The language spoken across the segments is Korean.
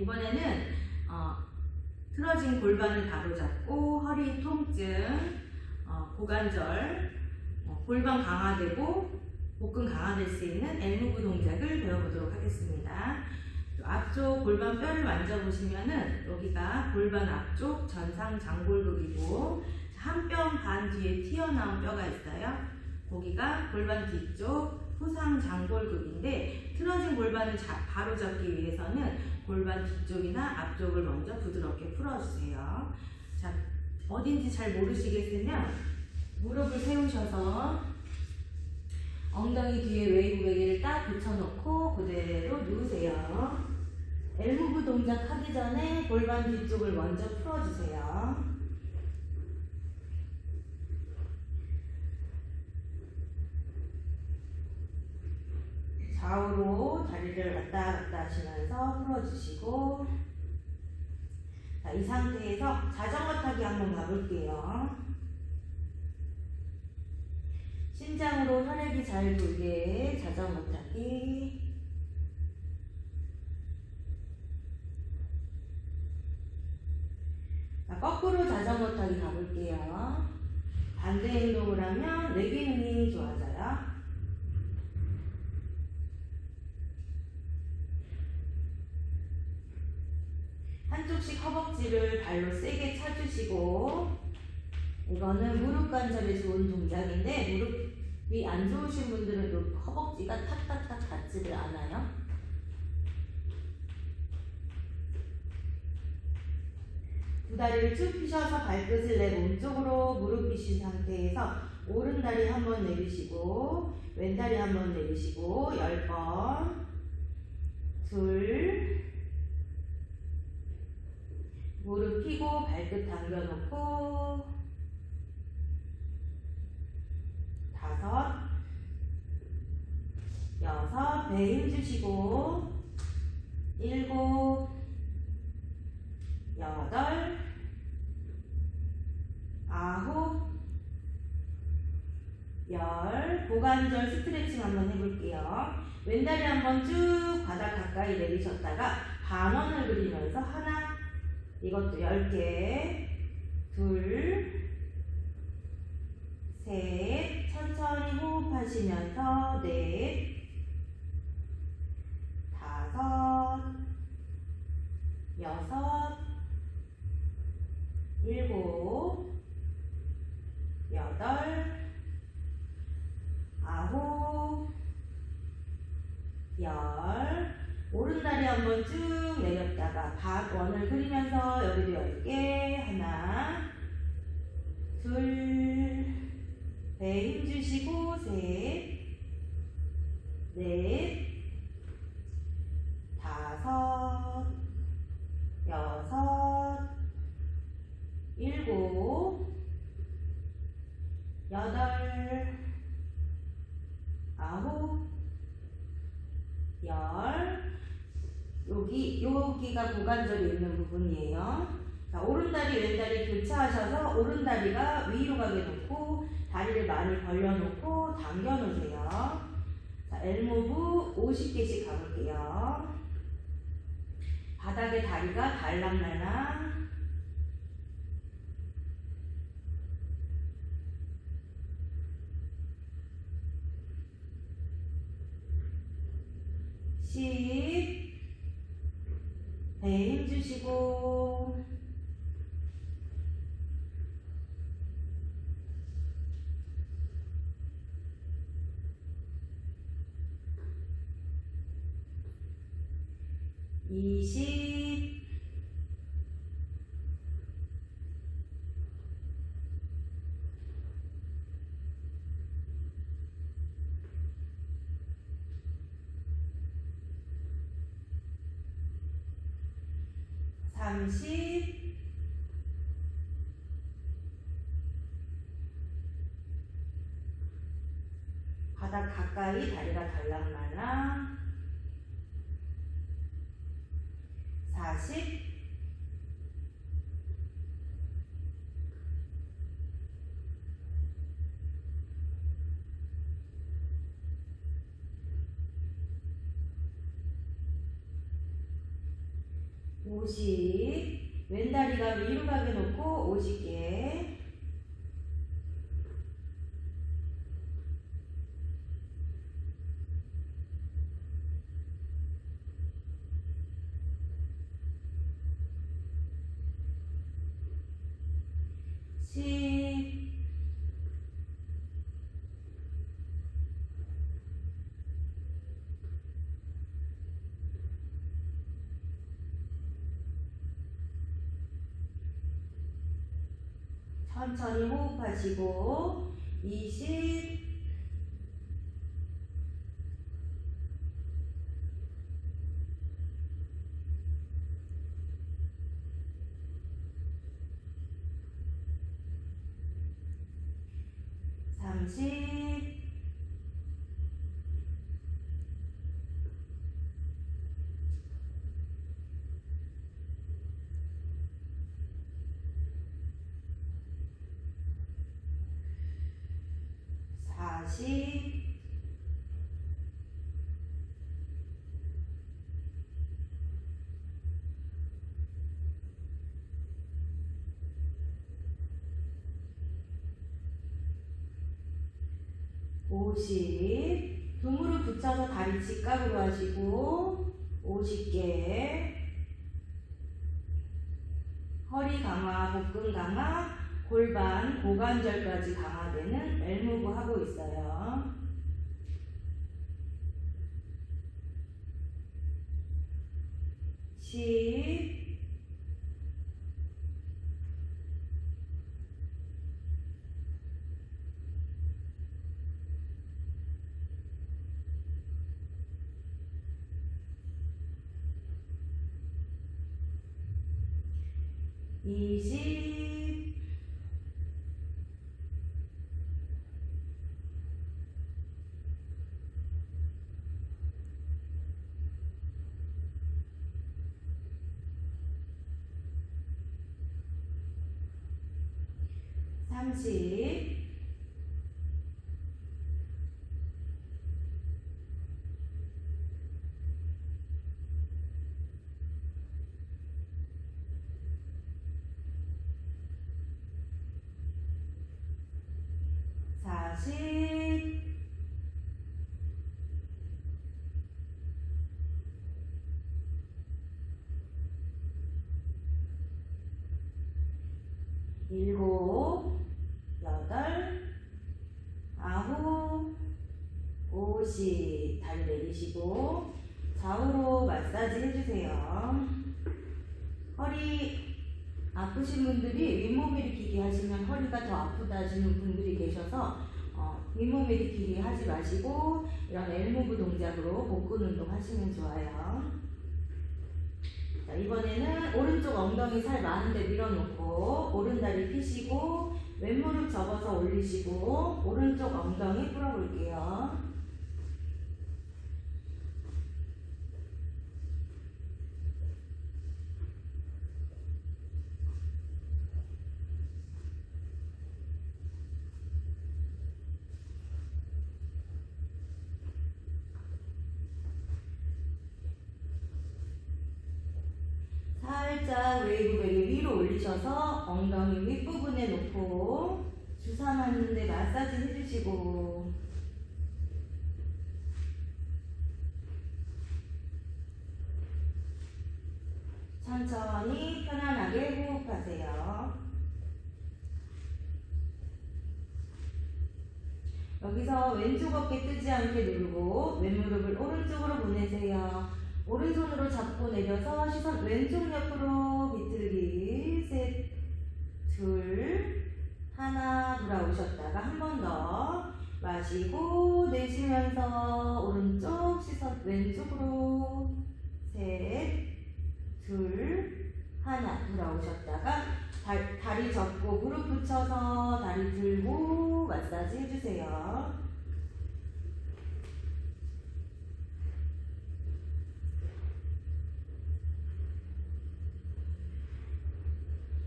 이번에는 어, 틀어진 골반을 바로잡고 허리 통증, 어, 고관절, 어, 골반 강화되고 복근 강화될 수 있는 엘무브 동작을 배워보도록 하겠습니다. 또 앞쪽 골반 뼈를 만져보시면은 여기가 골반 앞쪽 전상 장골극이고 한 뼘 반 뒤에 튀어나온 뼈가 있어요. 거기가 골반 뒤쪽 후상 장골극인데 틀어진 골반을 자- 바로 잡기 위해서는 골반 뒤쪽이나 앞쪽을 먼저 부드럽게 풀어주세요. 자, 어딘지 잘 모르시겠으면 무릎을 세우셔서 엉덩이 뒤에 웨이브 베개를 딱 붙여놓고 그대로 누우세요. 엘무브 동작 하기 전에 골반 뒤쪽을 먼저 풀어주세요. 좌우로 다리를 왔다 갔다 하시면서 풀어주시고 자, 이 상태에서 자전거 타기 한번 가볼게요. 심장으로 혈액이 잘 돌게 자전거 타기 자, 거꾸로 자전거 타기 가볼게요. 반대 행동을 하면 내 기능이 좋아져요. 한쪽씩 허벅지를 발로 세게 차주시고 이거는 무릎 관절에 좋은 동작인데 무릎이 안 좋으신 분들은 요 허벅지가 탁탁탁 닿지를 않아요. 두 다리를 쭉 펴셔서 발끝을 내 몸쪽으로 무릎 삐신 상태에서 오른 다리 한번 내리시고 왼 다리 한번 내리시고 열번 둘, 무릎 펴고 발끝 당겨놓고 다섯 여섯 배 힘주시고 일곱 여덟 아홉 열 고관절 스트레칭 한번 해볼게요 왼다리 한번 쭉 바닥 가까이 내리셨다가 반원을 그리면서 하나 이것도 10개. 둘, 셋. 천천히 호흡하시면서 넷, 다섯, 여섯, 일곱, 여덟, 아홉, 열. 오른다리 한번 쭉 내렸다가 박 원을 그리면서 여기도 10개 하나 둘 배 힘주시고 셋 넷 다섯. 여섯. 일곱. 여덟. 아홉. 열. 여기 여기가 고관절이 있는 부분이에요. 자, 오른다리 왼다리 교차하셔서 오른다리가 위로 가게 놓고 다리를 많이 벌려놓고 당겨 놓으세요. 자, 엘모브 50개씩 가볼게요. 바닥에 다리가 달랑달랑 30 바닥 가까이 다리가 달랑 말랑 40 50 가게 놓고 50개 십 천천히 호흡하시고 20 30 40 50두 무릎 붙여서 다리 직각으로 하시고 50개. 허리 강화, 복근 강화, 골반, 고관절까지 강화되는 엘무브 하고 있어요. 십 이십 삼십. 사십. 일곱 여덟 아홉 오십 다리 내리시고 좌우로 마사지 해주세요 허리 아프신 분들이 윗몸 일으키기 하시면 허리가 더 아프다 하시는 분들이 계셔서 어, 윗몸 일으키기 하지 마시고 이런 엘모브 동작으로 복근 운동 하시면 좋아요. 자, 이번에는 오른쪽 엉덩이 살 많은데 밀어놓고 오른다리 펴시고 왼무릎 접어서 올리시고 오른쪽 엉덩이 풀어볼게요. 살짝 웨이브 베리 위로 올리셔서 엉덩이 윗부분에 놓고 주사 맞는데 마사지 해주시고 천천히 편안하게 호흡하세요. 여기서 왼쪽 어깨 뜨지 않게 누르고 왼무릎을 오른쪽으로 보내세요. 오른손으로 잡고 내려서 시선 왼쪽 옆으로 비틀기 셋, 둘, 하나 돌아오셨다가 한 번 더 마시고 내쉬면서 오른쪽 시선 왼쪽으로 셋, 둘, 하나 돌아오셨다가 다, 다리 접고 무릎 붙여서 다리 들고 마사지 해주세요.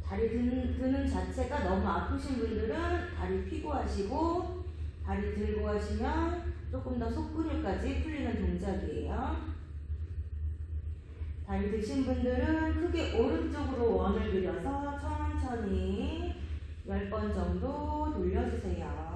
다리 드, 드는 자체가 너무 아프신 분들은 다리 피고 하시고 다리 들고 하시면 조금 더 속근육까지 풀리는 동작이에요. 다리 드신 분들은 크게 오른쪽으로 원을 그려서 천천히 10번 정도 돌려주세요.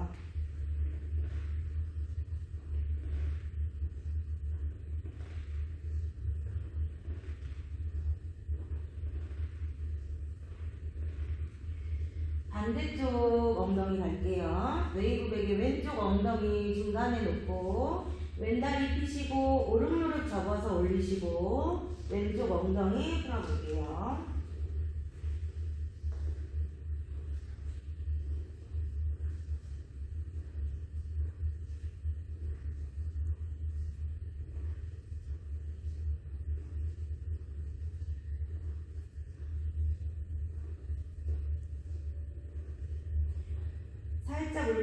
반대쪽 엉덩이 갈게요. 웨이브 베개 왼쪽 엉덩이 중간에 놓고 왼다리 펴시고 오른 무릎 접어서 올리시고 왼쪽 엉덩이 풀어볼게요.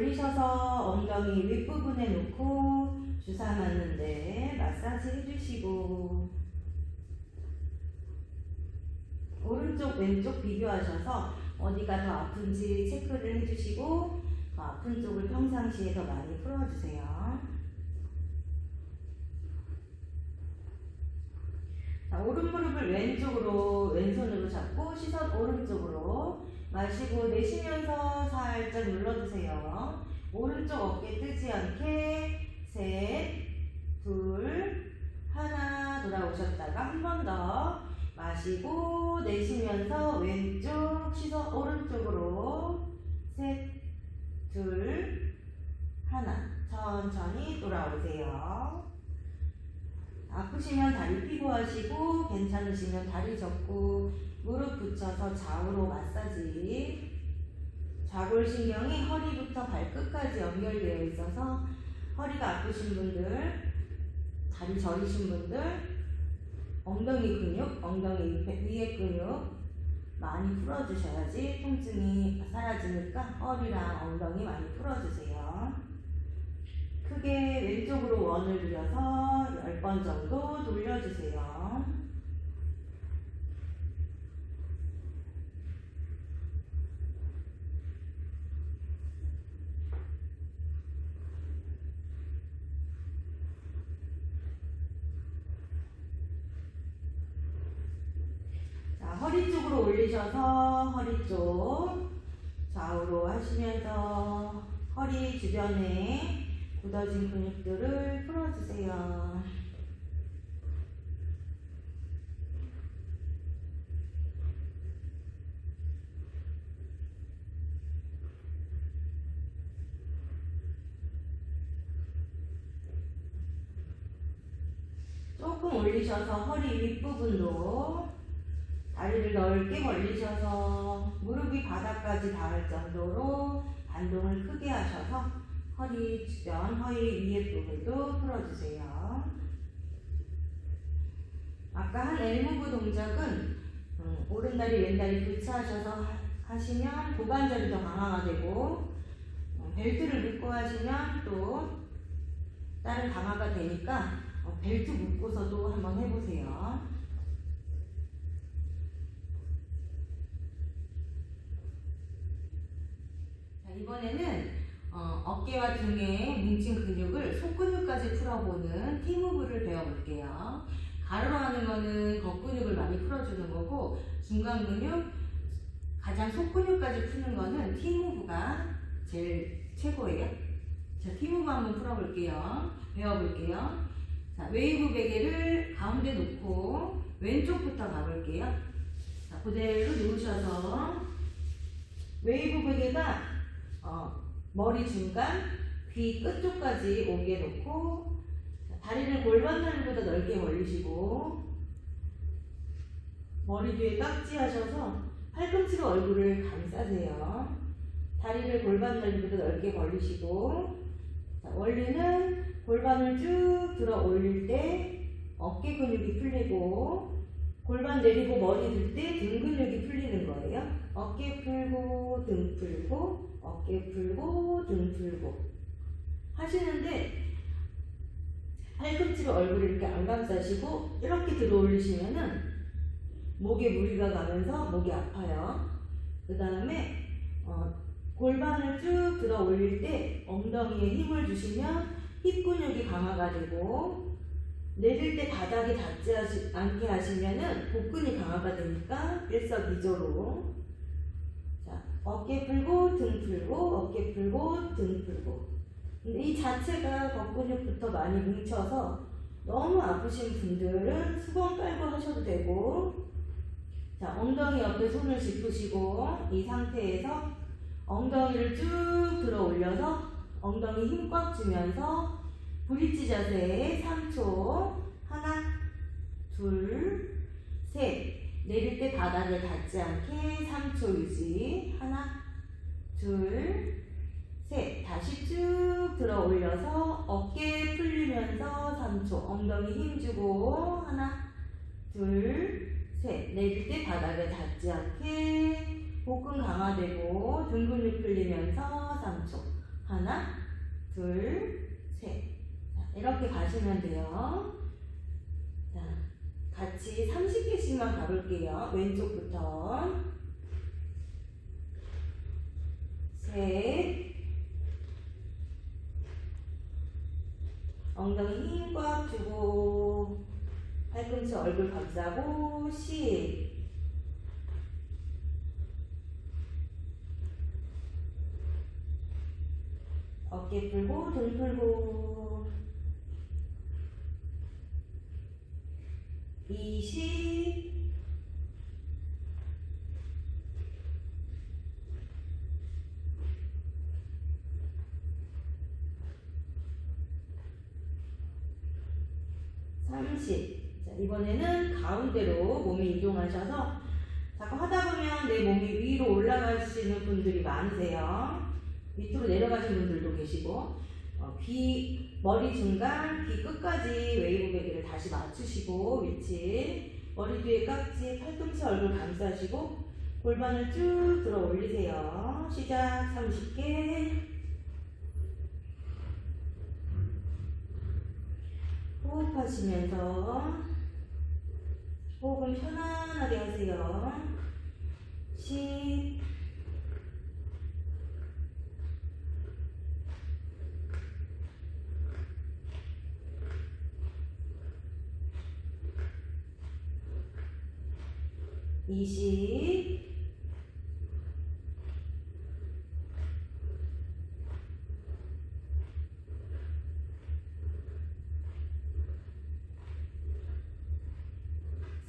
살짝 올리셔서 엉덩이 윗부분에 놓고 주사 맞는데 마사지 해주시고 오른쪽 왼쪽 비교하셔서 어디가 더 아픈지 체크를 해주시고 더 아픈 쪽을 평상시에 더 많이 풀어주세요. 자, 오른 무릎을 왼쪽으로 왼손으로 잡고 시선 오른쪽으로 마시고 내쉬면서 살짝 눌러주세요. 오른쪽 어깨 뜨지 않게 셋, 둘, 하나 돌아오셨다가 한 번 더 마시고 내쉬면서 왼쪽 시선 오른쪽으로 셋, 둘, 하나 천천히 돌아오세요. 아프시면 다리 피고 하시고 괜찮으시면 다리 접고 무릎 붙여서 좌우로 마사지. 좌골신경이 허리부터 발끝까지 연결되어 있어서 허리가 아프신 분들, 다리 저리신 분들, 엉덩이 근육, 엉덩이 위에 근육 많이 풀어주셔야지 통증이 사라지니까 허리랑 엉덩이 많이 풀어주세요. 크게 왼쪽으로 원을 그려서 10번 정도 돌려주세요. 자, 허리 쪽으로 올리셔서 허리 쪽 좌우로 하시면서 허리 주변에 굳어진 근육들을 풀어주세요. 조금 올리셔서 허리 윗부분도 다리를 넓게 벌리셔서 무릎이 바닥까지 닿을 정도로 반동을 크게 하셔서 허리 주변, 허리 위에 부분도 풀어주세요. 아까 한 엘무브 동작은 음, 오른다리, 왼다리 교차하셔서 하- 하시면 고관절이 더 강화가 되고 어, 벨트를 묶고 하시면 또 다른 강화가 되니까 어, 벨트 묶고서도 한번 해보세요. 자, 이번에는 어, 어깨와 등의 뭉친 근육을 속근육까지 풀어보는 팀무브를 배워볼게요. 가로로 하는 거는 겉근육을 많이 풀어주는 거고 중간 근육, 가장 속근육까지 푸는 거는 팀무브가 제일 최고예요. 자, 팀무브 한번 풀어볼게요. 배워볼게요. 자, 웨이브 베개를 가운데 놓고 왼쪽부터 가볼게요. 자, 그대로 누우셔서 웨이브 베개가 어, 머리 중간, 귀 끝쪽까지 옮겨 놓고 자, 다리를 골반 넓이보다 넓게 벌리시고 머리 뒤에 깍지 하셔서 팔꿈치로 얼굴을 감싸세요. 다리를 골반 넓이보다 넓게 벌리시고 자, 원래는 골반을 쭉 들어 올릴 때 어깨 근육이 풀리고 골반 내리고 머리 들 때 등 근육이 풀리는 거예요. 어깨 풀고 등 풀고 어깨 풀고 등 풀고 하시는데 팔꿈치로 얼굴을 이렇게 안 감싸시고 이렇게 들어 올리시면은 목에 무리가 가면서 목이 아파요. 그 다음에 어, 골반을 쭉 들어 올릴 때 엉덩이에 힘을 주시면 힙 근육이 강화가 되고 내릴 때 바닥에 닿지 않게 하시면은 복근이 강화가 되니까 일석이조로 자 어깨 풀고 등 풀고 어깨 풀고 등 풀고. 근데 이 자체가 겉근육부터 많이 뭉쳐서 너무 아프신 분들은 수건 깔고 하셔도 되고 자 엉덩이 옆에 손을 짚으시고 이 상태에서 엉덩이를 쭉 들어 올려서 엉덩이 힘 꽉 주면서 브릿지 자세에 3초 하나 둘셋 내릴 때 바닥에 닿지 않게 3초 유지. 하나 둘 셋. 다시 쭉 들어 올려서 어깨 풀리면서 3초 엉덩이 힘주고. 하나 둘 셋. 내릴 때 바닥에 닿지 않게 복근 강화되고 등 근육 풀리면서 3초 하나 둘셋. 자, 이렇게 가시면 돼요. 자, 같이 30개씩만 가볼게요. 왼쪽부터. 셋. 엉덩이 힘 꽉 주고, 팔꿈치 얼굴 감싸고, 십. 어깨 풀고, 등 풀고. 20 30 자, 이번에는 가운데로 몸이 이동하셔서 자꾸 하다 보면 내 몸이 위로 올라가시는 분들이 많으세요. 밑으로 내려가시는 분들도 계시고 어, 귀 머리 중간 귀 끝까지 웨이브 베개를 다시 맞추시고 위치 머리 뒤에 깍지 팔꿈치 얼굴 감싸시고 골반을 쭉 들어 올리세요. 시작 30개 호흡하시면서 호흡은 편안하게 하세요. 10 20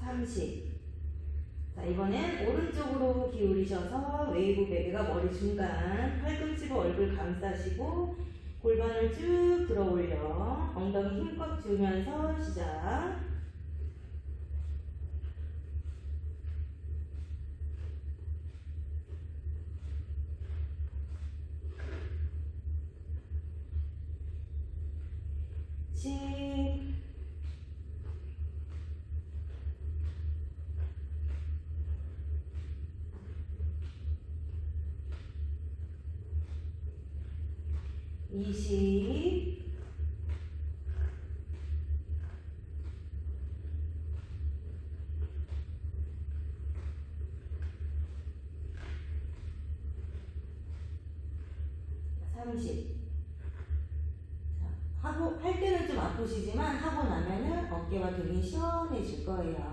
30 자, 이번엔 오른쪽으로 기울이셔서 웨이브 베개가 머리 중간 팔꿈치로 얼굴 감싸시고 골반을 쭉 들어 올려 엉덩이 힘꽉 주면서 시작 십 이십. 삼십 하고